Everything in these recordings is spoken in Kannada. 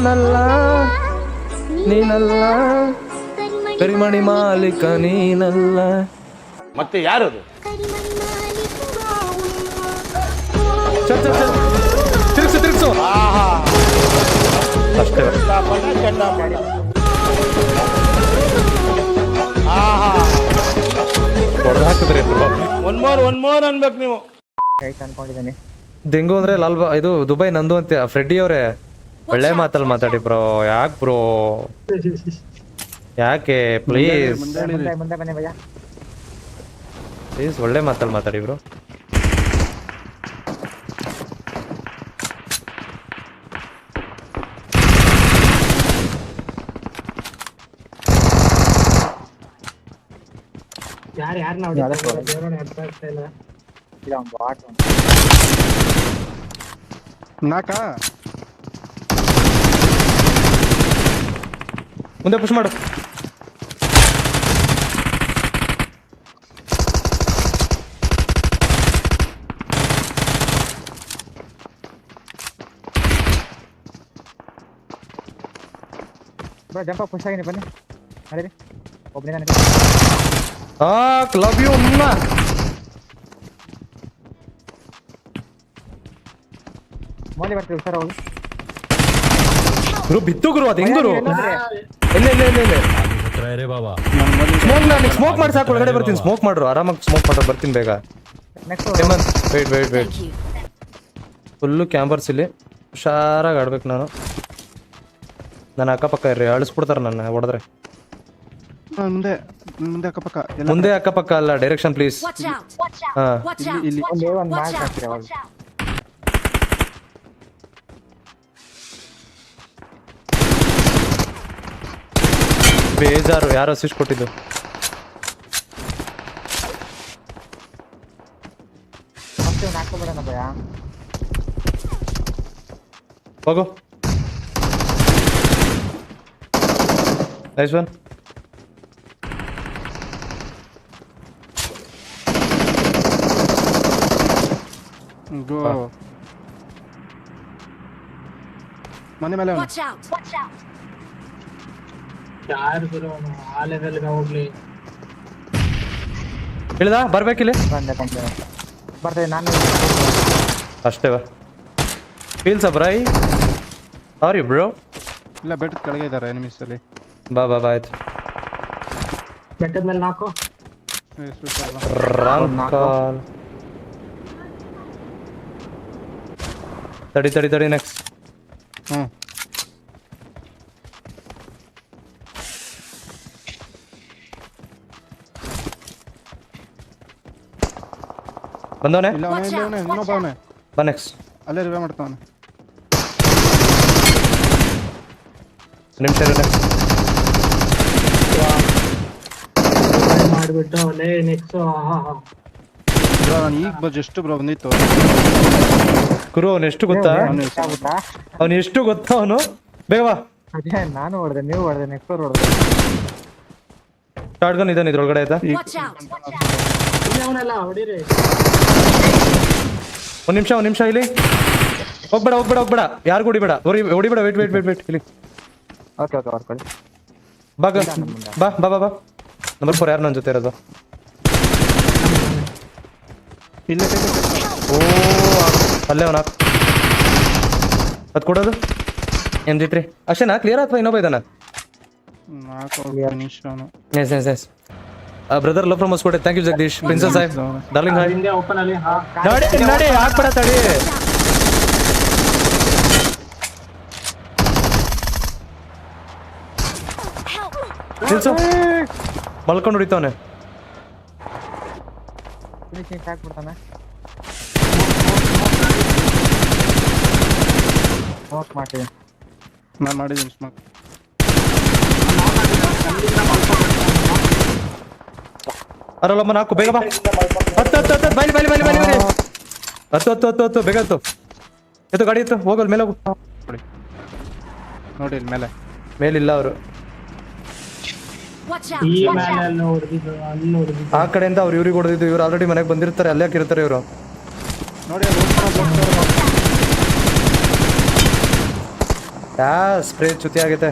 ಅವನಲ್ಲ ನೀನಲ್ಲ ಕರಿಮಣಿ ಮಾಲೀಕ ನೀನಲ್ಲ. ಮತ್ತೆ ಯಾರದು? ಚಲ್ ಚಲ್ ಚಲ್. ತಿರ್ಗ್ಸು ತಿರ್ಗ್ಸು. ಅಷ್ಟೇ. ಹೊಡೆದು ಹಾಕಿದ್ರಿ ಒನ್ ಮೋರ್ ಒನ್ ಮೋರ್ ಅನ್ಬೇಕು ನೀವು. ರೈಟ್ ಅನ್ಕೊಂಡಿದ್ದೀನಿ. ಡೆಂಗು ಅಂದ್ರೆ ಲಾಲ್ ಬಾ- ಇದು ದುಬೈ ನಂದು ಅಂತ ಫ್ರೆಡ್ಡಿ ಅವರೇ. ಒಳ್ಳೆ ಮಾತಲ್ಲಿ ಮಾತಾಡಿ ಬ್ರೋ ಯಾಕೆ ಬ್ರೋ? ಯಾಕೆ ಪ್ಲೀಸ್ ಮುಂದೆ ಮುಂದೆ ಬನ್ನಿ ಭಯ್ಯ. ಪ್ಲೀಸ್ ಒಳ್ಳೆ ಮಾತಲ್ಲಿ ಮಾತಾಡಿ ಬ್ರೋ. ಯಾರು ಯಾರು ನಾವು. ಅರ್ಥ ಆಗ್ತಾ ಇಲ್ಲ. ಇಲ್ಲ ಬಾಟ್ ನಾಕ? ಮುಂದೆ ಪುಷ್ ಮಾಡು ಬ್ರೋ ಜಂಪ ಪುಷ್ ಆಗಿನಿ ಬನ್ನಿ ನಡೀರಿ ಒಬ್ಬನೇ ನನಗೆ ಆ ಲವ್ ಯು ಅಮ್ಮ ಮೋಲಿ ಬರ್ತೀವಿ ಸರ್ ಹೋಗಿ ಗುರು ಬಿತ್ತು ಗುರು ಅದು ಹೆಂಗ್ ಗುರು? ಇಲ್ಲ ಇಲ್ಲ ಇಲ್ಲ ಇಲ್ಲ ಸ್ಮೋಕ್ ನಾನು ಸ್ಮೋಕ್ ಮಾಡಿ ಸಾಕು ಒಳಗಡೆ ಬರ್ತೀನಿ ಸ್ಮೋಕ್ ಮಾಡ್ರು. ಆರಾಮಾಗಿ ಸ್ಮೋಕ್ ಮಾಡೋ ಬರ್ತೀನಿ ಬೇಗ. Hemanth wait wait wait full ಕ್ಯಾಂಬರ್ಸ್ ಇಲ್ಲಿ. ಹುಷಾರಾಗಿ ಆಡ್ಬೇಕು ನಾನು. ನನ್ನ ಅಕ್ಕಪಕ್ಕ ಇರ್ರಿ ಅಳಿಸ್ಬಿಡ್ತಾರೆ ನನ್ನ ಹೊಡೆದ್ರೆ. ಮುಂದೆ ಮುಂದೆ ಅಕ್ಕಪಕ್ಕ ಮುಂದೆ ಅಕ್ಕಪಕ್ಕ ಅಲ್ಲ ಡೈರೆಕ್ಷನ್ ಪ್ಲೀಸ್! ಹಾ. ಇಲ್ಲಿ! ಒಂದು ಮಾರ್ಕ್! ಅವಾಗ ಬೇಜಾರು ಯಾರೋ ಸ್ವಿಚ್ ಕೊಟ್ಟಿದ್ದು. ಮತ್ತೆ ಒಂದು ಹಾಕ್ಕೊಬಿಡೋಣ ಭಯ ಹೋಗು ನೈಸ್ ಒನ್ ಗೋ ಮನೆ ಮೇಲೆ ಅವನು Watch out! Watch out! ಯಾರು ಗುರು ಅವನು ಆ ಲೆವೆಲ್ಗೆ ಹೋಗ್ಲಿ ಇಳ್ದ ಬರ್ಬೇಕಿಲ್ಲಿ ಬಂದೆ ಕಂಪ್ಲೇನ್ ಬರ್ತೀವಿ ನಾನು ಅಷ್ಟೇ ಬಾ ಫೀಲ್ಸ ಬ್ರೈ ಸಾರಿ ಬ್ರೋ ಇಲ್ಲ ಬೆಟ್ಟ ಕೆಳಗೆ ಇದ್ದಾರೆ ಎನಿಮಿಸ್ ಅಲ್ಲಿ ಬಾ ಬಾ ಬಾ ಆಯ್ತು ಬೆಟ್ಟದ ಮೇಲೆ ನಾಲ್ಕು ಏ, super ಅಲ್ಲ. ರಾಂಗ್ ಕಾಲ್ ತಡಿ ತಡಿ ತಡಿ ನೆಕ್ಸ್ಟ್ ಬಂದವನೇ? ಇಲ್ಲ ಅವನೇ ಇಲ್ಲ ಅವನೇ ಇನ್ನೊಬ್ಬ ಅವನೇ. ಬಾ ನೆಕ್ಸ್ಟ್ ಅಲ್ಲೇ ರಿವೇ ಮಾಡ್ತಾವನೆ. ನಿಮಿಷ ನೆಕ್ಸ್ಟ್ ಮಾಡಿಬಿಟ್ಟು ಲೇ ನೆಕ್ಸ್ಟ್ ಹಾ ಹಾ ಬ್ರೋ ನಾನು ಈಗ ಬ ಜಸ್ಟ್ ಬ್ರೋ ಬಂದಿತ್ತು. ಗುರು ಅವ್ನು ಎಷ್ಟು ಗೊತ್ತಾ? ಅವನು ಎಷ್ಟು ಗೊತ್ತಾ? ಅವನು ಬೇಗ ಬಾ. ಅದೇ ನಾನು ಹೊಡೆದೆ ನೀವು ಹೊಡೆದೆ ನೆಕ್ಸ್ಟ್ ಹೊಡೆದೆ. ಶಾರ್ಟ್ ಗನ್ ಇದ್ದಾನೆ ಇದ್ರೊಳಗಡೆ ಆಯ್ತಾ? ಅವನೆಲ್ಲ ಹೊಡೀರಿ. ಒಂದ್ ನಿಮಿಷ ಒಂದ್ ನಿಮಿಷ ಇಲ್ಲಿ. ಹೋಗ್ಬೇಡ ಹೋಗ್ಬೇಡ ಹೋಗ್ಬೇಡ. ಯಾರು ಹೊಡಿಬೇಡ. ಹೊಡಿ ಹೊಡಿಬೇಡ ವೇಟ್ ವೇಟ್ ವೇಟ್ ವೇಟ್ ಇಲ್ಲಿ. ಓಕೆ ಓಕೆ ಬಾ ಗ- ಬಾ ಬಾ ಬಾ ಬಾ. ನಂಬರ್ ಫೋರ್ ಯಾರು ನನ್ನ ಜೊತೆ ಇರೋದು? ಇಲ್ಲಿ ಓ ಅಲ್ಲೇ ಅವನ? ಅದು ಕೊಡೋದು? ಎಂ ಜಿ ತ್ರೀ ಅಷ್ಟೇನಾ ಕ್ಲಿಯರ್ ಅಥವಾ ಇನ್ನೊಬ್ಬ ಇದ್ದಾನ? ಅವನು. Yes yes yes brother love from Hoskote. Thank you Jagadish. Princess Saheb. Darling hi ನಡಿ ನಡಿ ಹಾಕ್ಬೇಡ ತಡಿ? ನಿಲ್ಸು. ಮಲ್ಕೊಂಡು ಹೊಡಿತಾವನೆ. ನಾನು ಮಾಡಿದ್ದೀನಿ ಸ್ಮಾಕ್ ಅರಲ್ಲಮ್ಮ ನಾಕು ಬೇಗ ಬಾ. ಹತ್ತು ಹತ್ತು ಹತ್ತು ಬೈಲಿ ಬೈಲಿ ಬೈಲಿ ಬೈಲಿ ಬೈಲಿ ಹತ್ತು ಹತ್ತು ಹತ್ತು ಹತ್ತು ಬೇಗ ಹತ್ತು. ಎತ್ತು ಗಾಡಿ ಎತ್ತು ಹೋಗಲ್ ಮೇಲೆ ಹೋಗು. ನೋಡಿ ನೋಡಿ ಇಲ್ಲಿ ಮೇಲೆ. ಮೇಲಿಲ್ಲ ಅವರು. ಆ ಕಡೆಯಿಂದ ಅವ್ರು ಇವ್ರಿಗೆ ಹೊಡೆದಿದ್ದು ಇವ್ರು ಆಲ್ರೆಡಿ ಮನೆಗೆ ಬಂದಿರ್ತಾರೆ ಅಲ್ಲೇ ಹಾಕಿರ್ತಾರೆ ಇವರು. ನೋಡಿ. ಯಾ ಸ್ಪ್ರೇ ಚುತಿ ಆಗೈತೆ.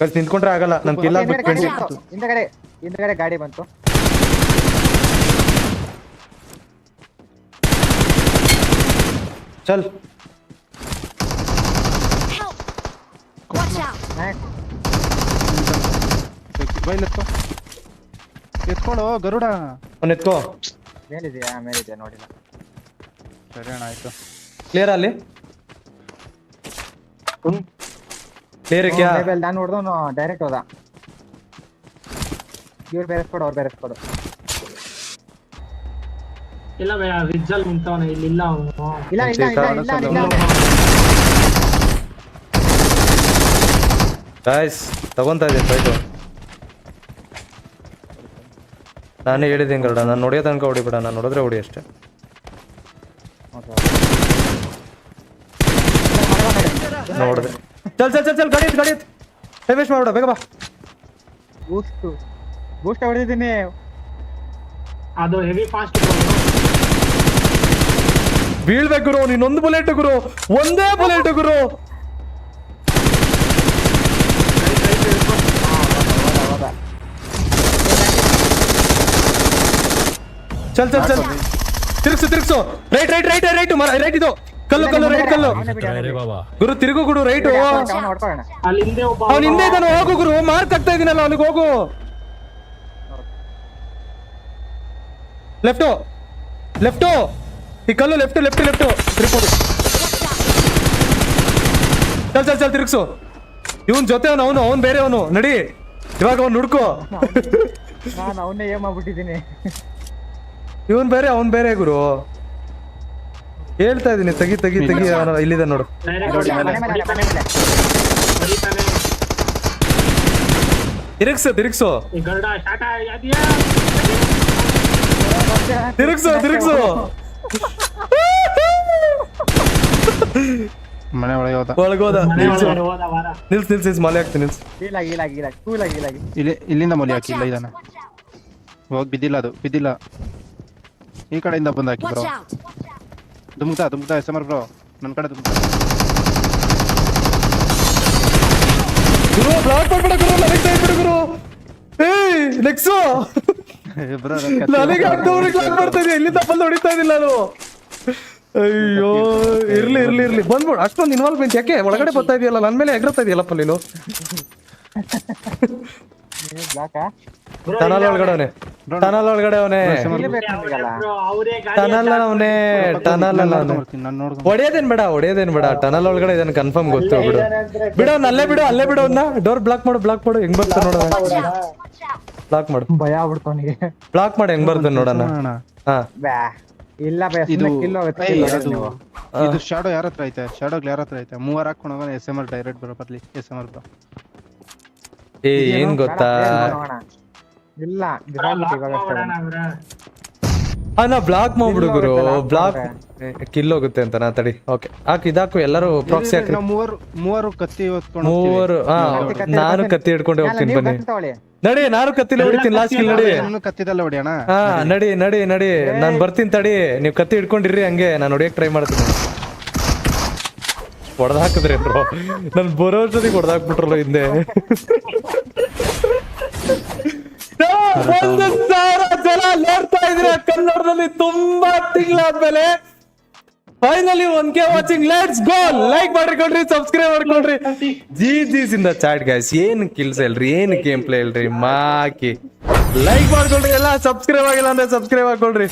ಕಳ್ಸಿ ನಿಂತ್ಕೊಂಡ್ರೆ ಆಗಲ್ಲ ನನ್ ಕಿಲ್ಲ ಬಿಟ್ಟು. ಹಿಂದ್ಗಡೆ ಗಾಡಿ ಬಂತು. ಚಲ್. Help! Watch out! ನಾಯಕ್ ಬೈಲ್ ಎತ್ಕೋ ಎತ್ಕೊಳ್ಳೋ ಗರುಡ? ಅವ್ನು ಎತ್ಕೋ. ಮೇಲಿದೆಯಾ? ಮೇಲಿದೆಯಾ? ನೋಡಿಲ್ಲ. ಸರಿ ಅಣ್ಣ ಆಯ್ತು. ಕ್ಲಿಯರ್ ಅಲ್ಲಿ? ಕ್ಲಿಯರ್ ಕ್ಯಾ? ನಾನು ಹೊಡೆದವನು ಡೈರೆಕ್ಟ್ ಹೋದ. ಇವ್ರು ಬೇರೆ ಸ್ಕೋಡ್ ಅವ್ರು ಬೇರೆ ಸ್ಕೋಡ್ ಇಲ್ಲ ಭಯ ಅಲ್ಲಿ ನಿಂತವನೆ ಇಲ್ಲಿ ಇಲ್ಲ ಅವನು. ಇಲ್ಲ ಇಲ್ಲ ಇಲ್ಲ ಇಲ್ಲ ಇಲ್ಲ. ಗಾಯ್ಸ್ ತಗೊಂತಾ ಇದ್ದೀನಿ ಫೈಟು ನಾನೇ ಹೇಳಿದ್ದೀನಿ ಗರುಡ ನಾನು ನೋಡಿಯೋ ತನಕ ಹೊಡಿಬೇಡ ನಾನು ನೋಡಿದ್ರೆ ಹೊಡಿ ಅಷ್ಟೇ. ನೋಡಿದೆ. ಚಲ್ ಚಲ್ ಚಲ್ ಚಲ್ ಗಾಡಿ ಮಾಡ್ಬೇಡ ಬೇಗ ಬಾ. ಬೂಸ್ಟ್ ಹೊಡೆದಿದ್ದೀನಿ ಅದು ಹೆವಿ ಫಾಸ್ಟ್ ಬೀಳ್ಬೇಕು ಗುರು ನೀನೊಂದು ಬುಲೆಟ್ ಗುರು ಒಂದೇ ಬುಲೆಟ್ ಗುರು. ಚಲ್ ಚಲ್ ಚಲ್. ತಿರ್ಗ್ಸು ತಿರ್ಗ್ಸು. Right right right right right ಇದು. ಕಲ್ಲು ಕಲ್ಲು ರೈಟ್ ಕಲ್ಲು. ಗುರು ತಿರುಗು ಗುರು ರೈಟ್ ಅವ್ನ ಹಿಂದೆ ಒಬ್ಬ ಅವ್ನ ಹಿಂದೆ ಇದ್ದಾನೆ ಹೋಗು ಗುರು. ಮಾರ್ಕ್ ಆಗ್ತಾ ಇದೀನಲ್ಲ ಅವನಿಗೆ ಹೋಗು. ಲೆಫ್ಟು ಲೆಫ್ಟ್ ಈ ಕಲ್ಲು ಲೆಫ್ಟ್ ಲೆಫ್ಟ್ ಲೆಫ್ಟ್ ತಿರುಪೋದು ಚಲ್ ಚಲ್ ಚಲ್ ತಿರುಗ್ಸು. ಇವನ್ ಜೊತೆ ಅವನು ಅವನು ಅವ್ನು ಬೇರೆ ಅವನು ನಡಿ. ಇವಾಗ ಅವ್ನು ಹುಡ್ಕೋ. ನಾನು ಅವನ್ನೇ ಇವನ್ ಬೇರೆ ಅವ್ನ್ ಬೇರೆ ಗುರು. ಹೇಳ್ತಾ ಇದೀನಿ ತೆಗಿ ತೆಗಿ ತೆಗಿ ಅವನ ಇಲ್ಲಿದೆ ನೋಡು. ತಿರುಗ್ಸು ತಿರುಗ್ಸು ಈ ಗರುಡ ಶಾಟ ಅದ್ಯಾ ತಿರುಗ್ಸು ತಿರುಗ್ಸು ಮನೆ ಒಳಗೆ ಹೋದ. ಒಳಗೆ ಮನೆ ನಿಲ್ಸು. ನಿಲ್ಸ್ ನಿಲ್ಸ್ ನಿಲ್ಸ್ ಮಲೆ ಹಾಕ್ತೀನಿ ನಿಲ್ಸ್. ಇಲ್ಲಾಗಿ ಇಲ್ಲಾಗಿ ಗೀಲಾಗಿ ಕೂಲಾಗಿ ಇಲ್ಲಾಗಿ ಇಲ್ಲಿ ಇಲ್ಲಿಂದ ಮಲೆ ಹಾಕಿ ಇಲ್ಲ ಇದಾನೆ ಹೋಗಿ ಬಿದ್ದಿಲ್ಲ ಅದು ಬಿದ್ದಿಲ್ಲ. ಈ ಕಡೆಯಿಂದ ಬಂದು ಹಾಕಿ ಬ್ರೋ! ದುಮ್ತಾ ದುಮ್ತಾ ಎಸ್ ಎಂ ಆರ್ ಬ್ರೋ ನನ್ನ ಕಡೆ ದುಮ್ತಾ ಗುರು ಬ್ಲಾಕ್ ಮಾಡ್ಬೇಡ ಗುರು ನನಗೆ ಸೈಡ್ ಬಿಡು ಗುರು. ಏಯ್ ನೆಕ್ಸು ಬ್ರೋ ನನಗೆ ಅಡ್ಡವ್ರಿಗೆ ಬ್ಲಾಕ್ ಮಾಡ್ತಾ ಇದೀಯ ಇಲ್ಲಿಂದ ಬಂದು ಹೊಡಿತಾ ಇದ್ದಿಲ್ಲ ನಾನು? ಅಯ್ಯೋ ಇರ್ಲಿ ಇರ್ಲಿ ಇರ್ಲಿ ಬಂದ್ಬಿಡು ಅಷ್ಟೊಂದು ಇನ್ವಾಲ್ವ್ಮೆಂಟ್ ಯಾಕೆ? ಒಳಗಡೆ ಬರ್ತಾ ಇದೆಯಲ್ಲ ನನ್ನ ಮೇಲೆ ಎಗ್ರತಾ ಇದೆಯಲ್ಲಪ್ಪ ನೀನು? ಟನಲ್ ಒಳಗಡೆ ಅವನೇ. ಟನಲ್ ಒಳಗಡೆ ಅವನೇ. ಟನಲ್ ಅವನೇ ಟನಲ್ ಅಲ್ಲ ಅವನೇ ಹೊಡೆಯೋದೇನ್ ಬೇಡ ಹೊಡೆಯೋದೇನ್ ಬೇಡ. ಟನಲ್ ಒಳಗಡೆ ಇದನ್ನ ಕನ್ಫರ್ಮ್ ಗೊತ್ತು ಬಿಡು. ಬಿಡು ಅವ್ನ ಅಲ್ಲೇ ಬಿಡು ಅಲ್ಲೇ ಬಿಡು ಅವ್ನ ಡೋರ್ ಬ್ಲಾಕ್ ಮಾಡು ಬ್ಲಾಕ್ ಮಾಡು. ಹೆಂಗ್ ಬರ್ತಾ ನೋಡೋಣ! ಬ್ಲಾಕ್ ಮಾಡು. ಭಯ ಆಗ್ಬಿಡ್ತು ಅವನಿಗೆ. ಬ್ಲಾಕ್ ಮಾಡಿ ಹೆಂಗ್ ಬರ್ತಾನೆ ನೋಡೋಣ. ಹಾ. ಇಲ್ಲ ಭಯ ಇದು ಕಿಲ್ ಹೋಗುತ್ತೆ kill ನೀವು. ಇದು ಶಾಡೋ ಯಾರ ಹತ್ರ ಐತೆ? ಶಾಡೋ ಯಾರ ಹತ್ರ ಐತೆ? ಮೂವರ್ ಹಾಕೊಂಡು ಹೋಗೋಣ ಎಸ್ ಎಂ ಆರ್ ಡೈರೆಕ್ಟ್ ಬರೋ ಬರ್ಲಿ ಎಸ್ ಎಂ ಆರ್ ಬ್ರೋ ಏ ಏನ್ ಗೊತ್ತಾ? ಬೇಡ. ಇಲ್ಲ ಇವಾಗ ಅವ್ರ ಬ್ಲಾಕ್ ಮಾಡ್ಬಿಡು ಗುರು. ಬ್ಲಾಕ್ ಕಿಲ್ ಹೋಗುತ್ತೆ ಅಂತ ನಾ ತಡಿ. ಓಕೆ ಹಾಕು ಇದಾಕು ಎಲ್ಲರೂ ಪ್ರಾಕ್ಸಿ ಹಾಕಿ ಮೂವರು ಮೂವರು ಕತ್ತಿ ಮೂವರು ಹಾ ನಾನು ಕತ್ತಿ. ಹಿಡ್ಕೊಂಡೆ ಅಲ್ಲ, ಹೋಗ್ತೀನಿ ಬನ್ನಿ. ನಡಿ ನಾನು ಕತ್ತಿಲ್ಲ ಹೊಡಿತೀನಿ ಲಾಸ್ಟ್ ಕಿಲ್ ನಡಿ ಕತ್ತಿದಲ್ಲ ಹೊಡಿಯೋಣ ಹಾ ನಡಿ ನಡಿ ನಡಿ. ನಾನು ಬರ್ತೀನಿ ತಡಿ. ನೀವು ಕತ್ತಿ ಹಿಡ್ಕೊಂಡಿರ್ರಿ ಹಂಗೆ ನಾನು ಹೊಡಿಯಕ್ ಟ್ರೈ ಮಾಡ್ತೀನಿ. ಹೊಡೆದ್ ಹಾಕಿದ್ರೆ ಬ್ರೋ ನನ್ ಬರೋ ಜೊತೆಗೆ ಹೊಡೆದ್ ಹಾಕ್ಬಿಟ್ರಲ್ಲ ಹಿಂದೆ. ಒಂದು ಸಾವಿರ ಜನ ನೋಡ್ತಾ ಇದ್ರೆ ಕನ್ನಡದಲ್ಲಿ ತುಂಬಾ ತಿಂಗಳಾದ್ಮೇಲೆ finally one K watching let's go like ಮಾಡ್ಕೊಳ್ರಿ ಸಬ್ಸ್ಕ್ರೈಬ್ ಮಾಡ್ಕೊಳ್ರಿ ಜಿ ಜೀಸ್ ಇಂದ ಚಾಟ್ ಗಾಯ್ಸ್ ಏನ್ ಕಿಲ್ಸ್ ಹೇಳ್ರಿ? ಏನ್ ಗೇಮ್ ಪ್ಲೇ ಹೇಳ್ರಿ? ಮಾಕಿ. ಲೈಕ್ ಮಾಡ್ಕೊಳ್ರಿ ಎಲ್ಲ ಸಬ್ಸ್ಕ್ರೈಬ್ ಆಗಿಲ್ಲ ಅಂದ್ರೆ ಸಬ್ಸ್ಕ್ರೈಬ್ ಹಾಕೊಳ್ರಿ.